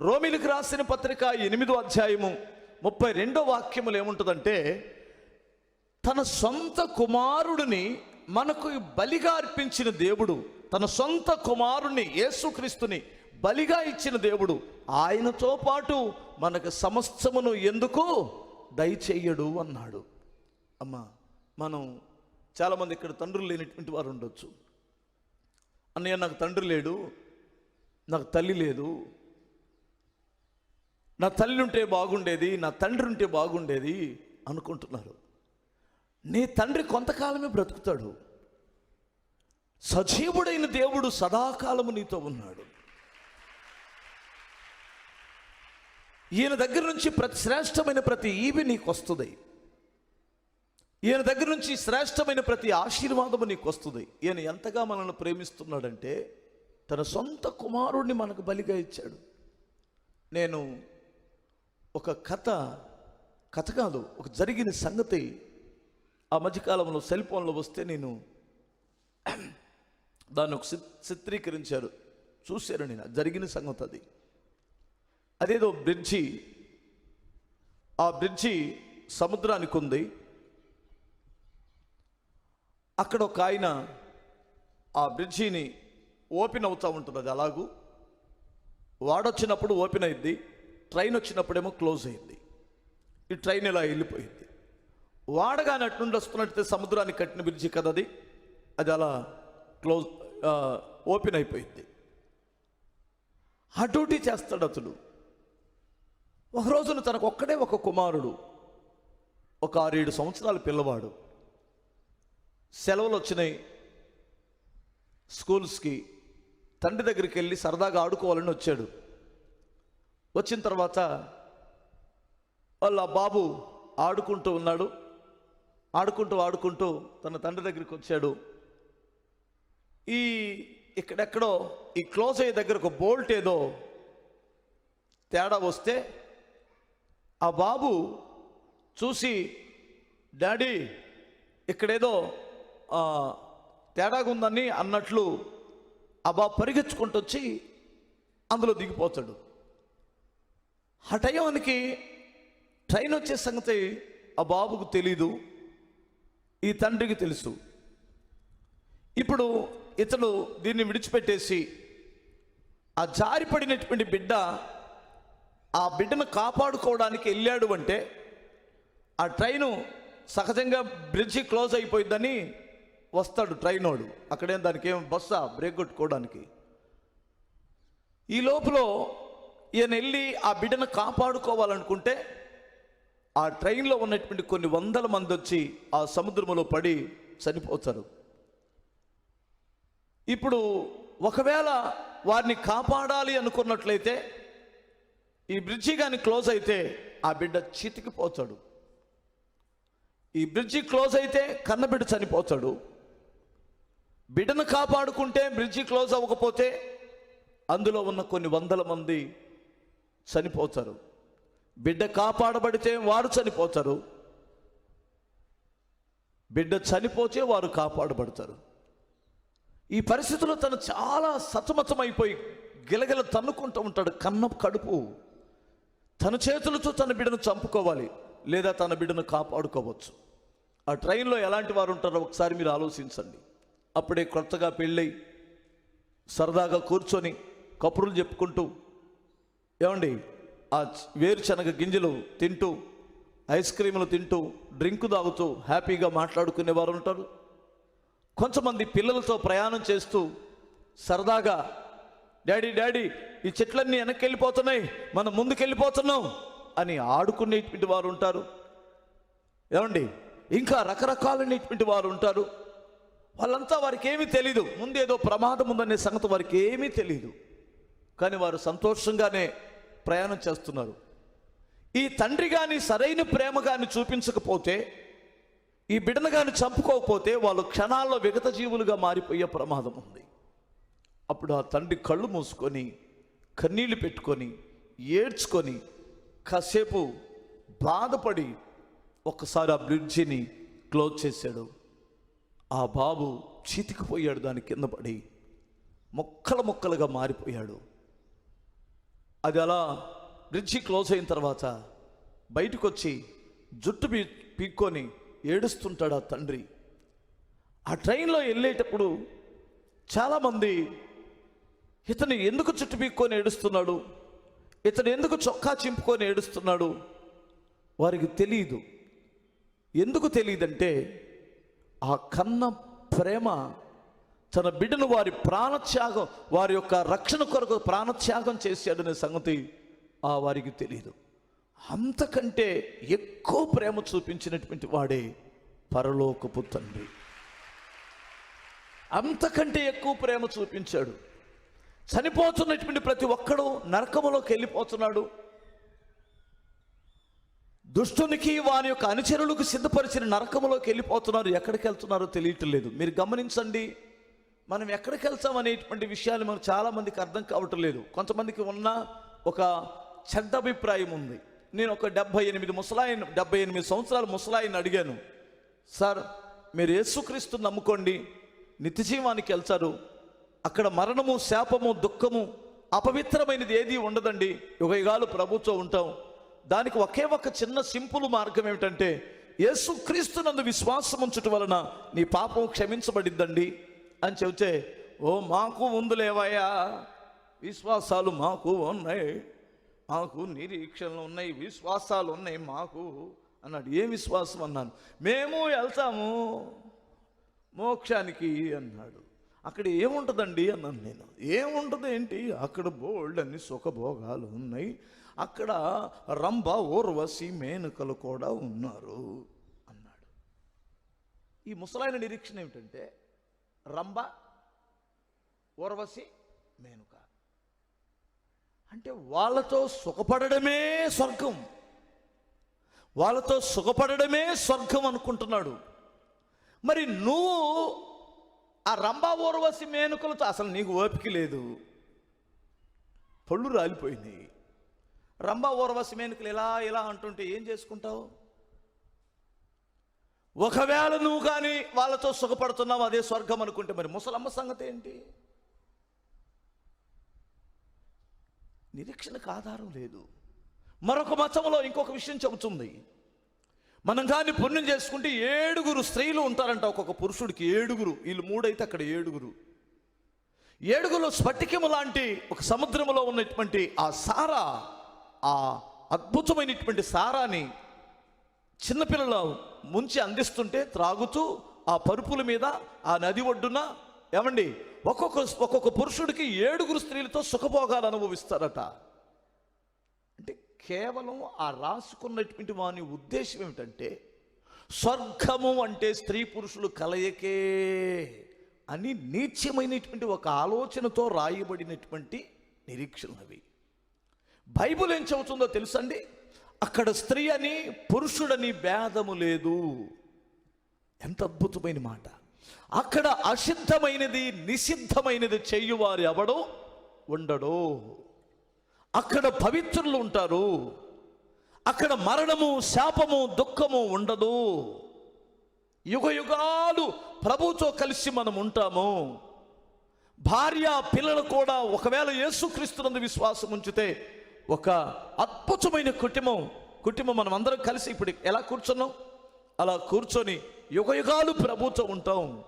రోమిలికి రాసిన పత్రిక ఎనిమిదో అధ్యాయము ముప్పై రెండో వాక్యములు ఏముంటుందంటే తన సొంత కుమారుడిని మనకు బలిగా అర్పించిన దేవుడు తన సొంత కుమారుణ్ణి యేసుక్రీస్తుని బలిగా ఇచ్చిన దేవుడు ఆయనతో పాటు మనకు సమస్తమును ఎందుకు? దయచేయడు అన్నాడు. అమ్మా మనం చాలామంది ఇక్కడ తండ్రులు లేనటువంటి వారు ఉండొచ్చు. అన్నయ్య నాకు తండ్రి లేడు నాకు తల్లి లేదు నా తల్లి ఉంటే బాగుండేది నా తండ్రి ఉంటే బాగుండేది అనుకుంటున్నారు. నీ తండ్రి కొంతకాలమే బ్రతుకుతాడు. సజీవుడైన దేవుడు సదాకాలము నీతో ఉన్నాడు. ఈయన దగ్గర నుంచి ప్రతి శ్రేష్టమైన ప్రతి ఈవి నీకు వస్తుంది ఈయన దగ్గర నుంచి శ్రేష్టమైన ప్రతి ఆశీర్వాదము నీకు వస్తుంది ఈయన ఎంతగా మనల్ని ప్రేమిస్తున్నాడంటే తన సొంత కుమారుడిని మనకు బలిగా ఇచ్చాడు. నేను ఒక కథ కథ కాదు ఒక జరిగిన సంగతి ఆ మధ్యకాలంలో సెల్ ఫోన్లో వస్తే నేను దాన్ని ఒక చిత్రీకరించారు. చూశారు నేను జరిగిన సంగతి అది. అదేదో బ్రిడ్జి ఆ బ్రిడ్జి సముద్రానికి ఉంది. అక్కడ ఒక ఆయన ఆ బ్రిడ్జిని ఓపెన్ అవుతూ ఉంటుంది అది అలాగూ. వాడొచ్చినప్పుడు ఓపెన్ అయింది ట్రైన్ వచ్చినప్పుడేమో క్లోజ్ అయింది. ఈ ట్రైన్ ఇలా వెళ్ళిపోయింది. వాడగానే అట్నుండి వస్తున్నట్టు సముద్రానికి కట్టిన బ్రిడ్జి కదా అది? అది అలా క్లోజ్ ఓపెన్ అయిపోయింది. అటుటి చేస్తాడు అతడు. ఒక రోజున తనకు ఒక్కడే ఒక కుమారుడు. ఒక ఆరేడు సంవత్సరాల పిల్లవాడు. సెలవులు వచ్చినాయి. స్కూల్స్కి తండ్రి దగ్గరికి వెళ్ళి సరదాగా ఆడుకోవాలని వచ్చాడు. వచ్చిన తర్వాత వాళ్ళ బాబు ఆడుకుంటూ ఉన్నాడు. ఆడుకుంటూ ఆడుకుంటూ తన తండ్రి దగ్గరికి వచ్చాడు. ఈ ఇక్కడెక్కడో ఈ క్లోజ్ అయ్యే దగ్గర ఒక బోల్ట్ ఏదో తేడా వస్తే ఆ బాబు చూసి డాడీ ఇక్కడేదో తేడాగా ఉందని అన్నట్లు ఆ బాబు పరిగెత్తుకుంటూ వచ్చి అందులో దిగిపోతాడు. ఆ ట్రైన్ వచ్చే సంగతి ఆ బాబుకు తెలీదు ఈ తండ్రికి తెలుసు. ఇప్పుడు ఇతడు దీన్ని విడిచిపెట్టేసి ఆ జారిపడినటువంటి బిడ్డ ఆ బిడ్డను కాపాడుకోవడానికి వెళ్ళాడు అంటే ఆ ట్రైను సహజంగా బ్రిడ్జి క్లోజ్ అయిపోయిందని వస్తాడు ట్రైన్ వాడు అక్కడేం దానికి ఏం బస్సా బ్రేక్ కొట్టుకోవడానికి. ఈ లోపల ఈయన వెళ్ళి ఆ బిడ్డను కాపాడుకోవాలనుకుంటే ఆ ట్రైన్లో ఉన్నటువంటి కొన్ని వందల మంది వచ్చి ఆ సముద్రంలో పడి చనిపోతారు. ఇప్పుడు ఒకవేళ వారిని కాపాడాలి అనుకున్నట్లయితే ఈ బ్రిడ్జి కానీ క్లోజ్ అయితే ఆ బిడ్డ చితికిపోతాడు. ఈ బ్రిడ్జి క్లోజ్ అయితే కన్నబిడ్డ చనిపోతాడు. బిడ్డను కాపాడుకుంటే బ్రిడ్జి క్లోజ్ అవ్వకపోతే అందులో ఉన్న కొన్ని వందల మంది చనిపోతారు. బిడ్డ కాపాడబడితే వారు చనిపోతారు. బిడ్డ చనిపోతే వారు కాపాడబడతారు. ఈ పరిస్థితుల్లో తను చాలా సతమతమైపోయి గిలగిల తన్నుకుంటూ ఉంటాడు. కన్న కడుపు. తన చేతులతో తన బిడ్డను చంపుకోవాలి లేదా తన బిడ్డను కాపాడుకోవచ్చు. ఆ ట్రైన్లో ఎలాంటి వారు ఉంటారో ఒకసారి మీరు ఆలోచించండి. అప్పుడే కొత్తగా పెళ్ళై సరదాగా కూర్చొని కబుర్లు చెప్పుకుంటూ ఏమండి? ఆ వేరుశనగ గింజలు తింటూ ఐస్ క్రీములు తింటూ డ్రింక్ తాగుతూ హ్యాపీగా మాట్లాడుకునే వారు ఉంటారు. కొంతమంది పిల్లలతో ప్రయాణం చేస్తూ సరదాగా డాడీ డాడీ ఈ చెట్లన్నీ వెనక్కి వెళ్ళిపోతున్నాయి మనం ముందుకెళ్ళిపోతున్నాం అని ఆడుకునేటువంటి వారు ఉంటారు. ఏమండి? ఇంకా రకరకాలైనటువంటి వారు ఉంటారు. వాళ్ళంతా వారికి ఏమీ తెలీదు. ముందేదో ప్రమాదం ఉందనే సంగతి వారికి ఏమీ తెలియదు కానీ వారు సంతోషంగానే ప్రయాణం చేస్తున్నారు. ఈ తండ్రి కానీ సరైన ప్రేమ కానీ చూపించకపోతే ఈ బిడ్డను కానీ చంపుకోకపోతే వాళ్ళు క్షణాల్లో విగత జీవులుగా మారిపోయే ప్రమాదం ఉంది. అప్పుడు ఆ తండ్రి కళ్ళు మూసుకొని కన్నీళ్ళు పెట్టుకొని ఏడ్చుకొని కాసేపు బాధపడి ఒక్కసారి ఆ బ్రిడ్జిని క్లోజ్ చేశాడు. ఆ బాబు చీతికిపోయాడు దాని కింద పడి మొక్కల మొక్కలుగా మారిపోయాడు. అది అలా బ్రిడ్జి క్లోజ్ అయిన తర్వాత బయటకు వచ్చి జుట్టు పీ పీక్కొని ఏడుస్తుంటాడు ఆ తండ్రి. ఆ ట్రైన్లో వెళ్ళేటప్పుడు చాలామంది ఇతను ఎందుకు జుట్టు పీక్కొని ఏడుస్తున్నాడు? ఇతను ఎందుకు చొక్కా చింపుకొని ఏడుస్తున్నాడు? వారికి తెలియదు ఎందుకు తెలియదంటే ఆ కన్న ప్రేమ తన బిడ్డను వారి ప్రాణత్యాగం వారి యొక్క రక్షణ కొరకు ప్రాణత్యాగం చేశాడనే సంగతి ఆ వారికి తెలియదు అంతకంటే ఎక్కువ ప్రేమ చూపించినటువంటి వాడే పరలోకపు తండ్రి. అంతకంటే ఎక్కువ ప్రేమ చూపించాడు. చనిపోతున్నటువంటి ప్రతి ఒక్కడు నరకములోకి వెళ్ళిపోతున్నాడు. దుష్టునికి వాని యొక్క అనుచరులకు సిద్ధపరిచిన నరకములోకి వెళ్ళిపోతున్నారు. ఎక్కడికి వెళ్తున్నారో తెలియటం లేదు. మీరు గమనించండి మనం ఎక్కడికి వెళ్తాం అనేటువంటి విషయాలు మనకు చాలామందికి అర్థం కావటం లేదు. కొంతమందికి ఉన్న ఒక చెడ్డ అభిప్రాయం ఉంది. నేను ఒక డెబ్బై ఎనిమిది ముసలాయిన్ డెబ్బై ఎనిమిది సంవత్సరాల ముసలాయిని అడిగాను. సార్ మీరు యేసుక్రీస్తు నమ్ముకోండి. నిత్యజీవానికి వెళ్తారు. అక్కడ మరణము శాపము దుఃఖము అపవిత్రమైనది ఏది ఉండదండి. యుగయుగాలు ప్రభుత్వం ఉంటాం. దానికి ఒకే ఒక చిన్న సింపుల్ మార్గం ఏమిటంటే యేసుక్రీస్తు నందు విశ్వాసం ఉంచుట వలన నీ పాపం క్షమించబడిద్దండి. అని చెబితే ఓ మాకు ఉందిలేవయ్యా విశ్వాసాలు మాకు ఉన్నాయి. మాకు నిరీక్షణలు ఉన్నాయి. విశ్వాసాలు ఉన్నాయి మాకు. అన్నాడు. ఏ విశ్వాసం? అన్నాను. మేము వెళ్తాము. మోక్షానికి అన్నాడు. అక్కడ ఏముంటుందండి? అన్నాను నేను. ఏముంటుంది ఏంటి? అక్కడ బోల్డ్ అన్ని సుఖభోగాలు ఉన్నాయి. అక్కడ రంభ ఊర్వశి మేనకలు కూడా ఉన్నారు. అన్నాడు. ఈ ముసలాయన నిరీక్షణ ఏమిటంటే రంభ ఊర్వశి మేనుక. అంటే వాళ్ళతో సుఖపడడమే స్వర్గం. వాళ్ళతో సుఖపడడమే స్వర్గం అనుకుంటున్నాడు. మరి నువ్వు ఆ రంభా ఊర్వశి మేనుకలతో అసలు నీకు ఓపిక లేదు. పళ్ళు రాలిపోయినాయి. రంభా ఊర్వశి మేనుకలు ఇలా ఇలా అంటుంటే ఏం చేసుకుంటావు? ఒకవేళ నువ్వు కానీ వాళ్ళతో సుఖపడుతున్నావు అదే స్వర్గం అనుకుంటే మరి ముసలమ్మ సంగతి ఏంటి? నిరీక్షణకు ఆధారం లేదు. మరొక మతంలో ఇంకొక విషయం చెబుతుంది. మనం కానీ పుణ్యం చేసుకుంటే ఏడుగురు స్త్రీలు ఉంటారంట ఒక్కొక్క పురుషుడికి. ఏడుగురు వీళ్ళు మూడైతే అక్కడ ఏడుగురు. ఏడుగురు స్ఫటికము లాంటి ఒక సముద్రములో ఉన్నటువంటి ఆ సారా ఆ అద్భుతమైనటువంటి సారాని చిన్నపిల్లలు ముంచి అందిస్తుంటే త్రాగుతూ ఆ పరుపుల మీద ఆ నది ఒడ్డున ఏమండి ఒక్కొక్క ఒక్కొక్క పురుషుడికి ఏడుగురు స్త్రీలతో సుఖభోగాలు అనుభవిస్తారట. అంటే కేవలం ఆ రాసుకున్నటువంటి వాని ఉద్దేశం ఏమిటంటే స్వర్గము అంటే స్త్రీ పురుషులు కలయికే అని నీచ్యమైనటువంటి ఒక ఆలోచనతో రాయబడినటువంటి నిరీక్షణలు అవి బైబుల్ ఏం చెబుతుందో తెలుసండి? అక్కడ స్త్రీ అని పురుషుడని భేదము లేదు. ఎంత అద్భుతమైన మాట. అక్కడ అసిద్ధమైనది నిషిద్ధమైనది చేయువారు ఎవడో ఉండడు. అక్కడ పవిత్రులు ఉంటారు. అక్కడ మరణము శాపము దుఃఖము ఉండదు. యుగ యుగాలు ప్రభుతో కలిసి మనం ఉంటాము. భార్య పిల్లలు కూడా ఒకవేళ యేసుక్రీస్తునందు విశ్వాసం ఉంచితే ఒక అద్భుతమైన కుటుంబం కుటుంబం మనం అందరం కలిసి ఇప్పుడు ఎలా కూర్చున్నాం? అలా కూర్చొని యుగయుగాలు ప్రభుత్వం ఉంటాం.